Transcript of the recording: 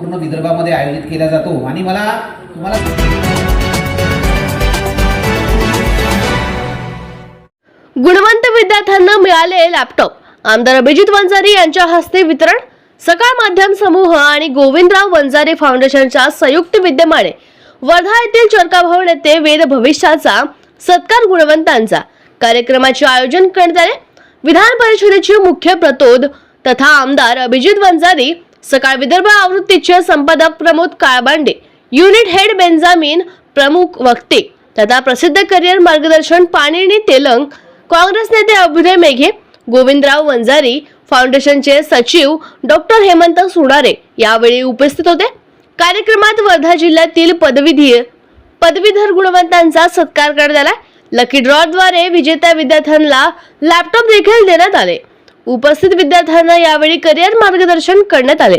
पूर्ण विदर्भामध्ये आयोजित केला जातो. आणि मला तुम्हाला गुणवंत विद्यार्थ्यांना मिळाले लॅपटॉप आमदार अभिजित वंजारी यांच्या हस्ते वितरण सकाळ माध्यम समूह आणि गोविंदराव वंजारी फाउंडेशनच्या संयुक्त विद्यमाने वर्धा येथील चरका भवन येथे वेद भविष्याचा सत्कार गुणवंतांचा. कार्यक्रमाचे आयोजन करण्यात आले विधान परिषदेचे मुख्य प्रतोद तथा आमदार अभिजित वंजारी सकाळ विदर्भ आवृत्तीचे संपादक Pramod Kalbande unit head Benjamin प्रमुख वक्ते तथा प्रसिद्ध करिअर मार्गदर्शन पाणिनी तेलंग काँग्रेस नेते अभ्युदय मेघे गोविंदराव वंजारी फाउंडेशनचे सचिव डॉक्टर हेमंत सुणारे यावेळी उपस्थित होते. कार्यक्रमात वर्धा जिल्ह्यातील पदवीधीर पदवीधर गुणवंतांचा सत्कार करण्यात आला. लकी ड्रॉद्वारे विजेत्या विद्यार्थ्यांना लॅपटॉप देखील देण्यात आले. उपस्थित विद्यार्थ्यांना यावेळी करिअर मार्गदर्शन करण्यात आले.